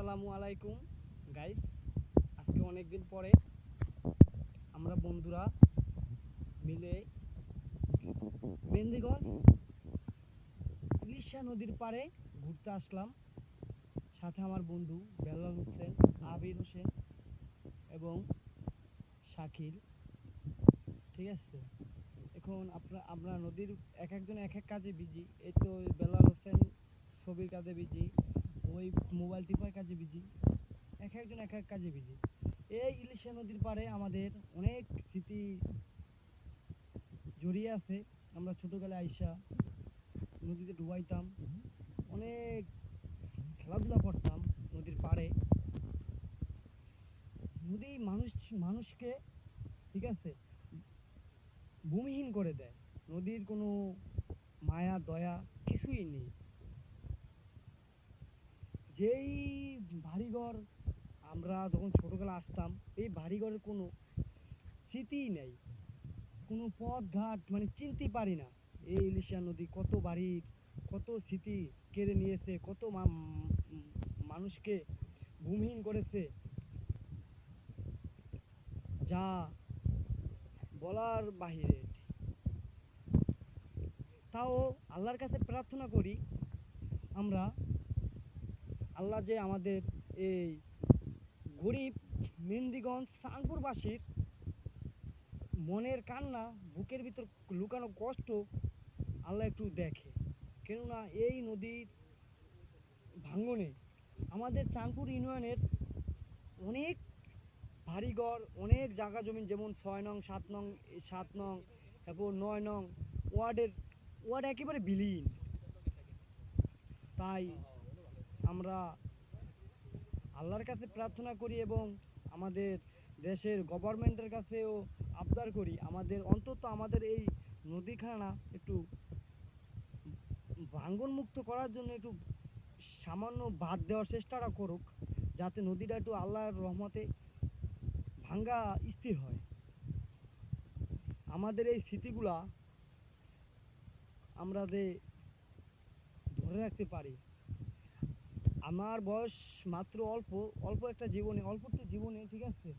আসসালামু আলাইকুম। গাইস আজকে অনেক দিন পরে আমরা বন্ধুরা মিলে মেন্দিগঞ্জ ইলিশা নদীর পাড়ে ঘুরতে আসলাম। সাথে আমার বন্ধু বেলাল হোসেন, আবির হোসেন এবং শাকিল। ঠিক আছে? এখন আপনার আমরা নদীর এক একজন এক এক কাজে বিজি এই তো বেলাল হোসেন ছবির কাজে বিজি ওই মোবাইল টিপার কাজে বিজি এক একজন এক এক কাজে বিজি এই ইলিশা নদীর পাড়ে আমাদের অনেক স্মৃতি জড়িয়ে আছে। আমরা ছোটোবেলায় আইসা নদীতে ডুবাইতাম। অনেক খেলাধুলা করতাম নদীর পাড়ে। নদী মানুষ, মানুষকে, ঠিক আছে, ভূমিহীন করে দেয়, নদীর কোনো মায়া, দয়া কিছুই নেই। যেই বাড়িঘর আমরা যখন ছোটোবেলা আসতাম, এই বাড়িঘরের কোনো স্মৃতিই নেই। কোনো পথ ঘাট মানে চিনতে পারি না, এই ইলিশা নদী কত বাড়ির কত স্মৃতি কেড়ে নিয়েছে, কত মানুষকে ভূমিহীন করেছে। যা বলার বাহিরে। তাও আল্লাহর কাছে প্রার্থনা করি, আমরা আল্লাহ যে আমাদের এই গরিব মেন্দিগঞ্জ সানপুরবাসীর মনের কান্না, বুকের ভিতর লুকানো কষ্ট আল্লাহ একটু দেখে। কেননা এই নদীর ভাঙনে আমাদের চাঁদপুর ইউনিয়নের অনেক বাড়িঘর, অনেক জায়গা জমি যেমন ছয় নং, সাত নং সাত নং, তারপর নয় নং ওয়ার্ডের ওয়ার্ড একেবারে বিলীন। তাই আমরা আল্লাহর কাছে প্রার্থনা করি এবং আমাদের দেশের গভর্নমেন্টের কাছেও আবদার করি। আমাদের অন্তত আমাদের এই নদীখানা একটু ভাঙ্গন মুক্ত করার জন্য একটু সামান্য বাদ দেওয়ার চেষ্টাটা করুক, যাতে নদীটা একটু আল্লাহর রহমতে ভাঙ্গা স্থির হয়। আমাদের এই স্মৃতিগুলা আমরা যে ধরে রাখতে পারি। আমার বয়স মাত্র অল্প অল্প একটা জীবনে, অল্প একটু জীবনে, ঠিক আছে?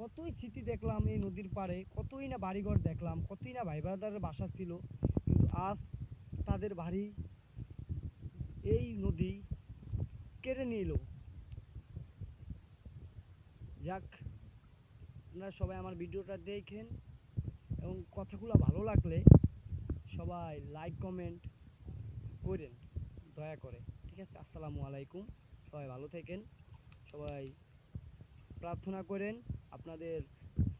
কতই স্মৃতি দেখলাম এই নদীর পাড়ে, কতই না বাড়িঘর দেখলাম, কতই না ভাই ব্রাদারের বাসা ছিল। কিন্তু আজ তাদের বাড়ি এই নদী কেড়ে নিল যাক, আপনারা সবাই আমার ভিডিওটা দেখেন এবং কথাগুলো ভালো লাগলে সবাই লাইক কমেন্ট করেন, দয়া করে। ঠিক আছে, আসসালামু আলাইকুম। সবাই ভালো থাকেন, সবাই প্রার্থনা করেন, আপনাদের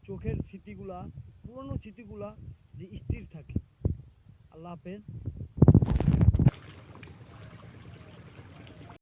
চোখের স্মৃতিগুলা, পুরনো স্মৃতিগুলা যে স্থির থাকে। আল্লাহ হাফেজ।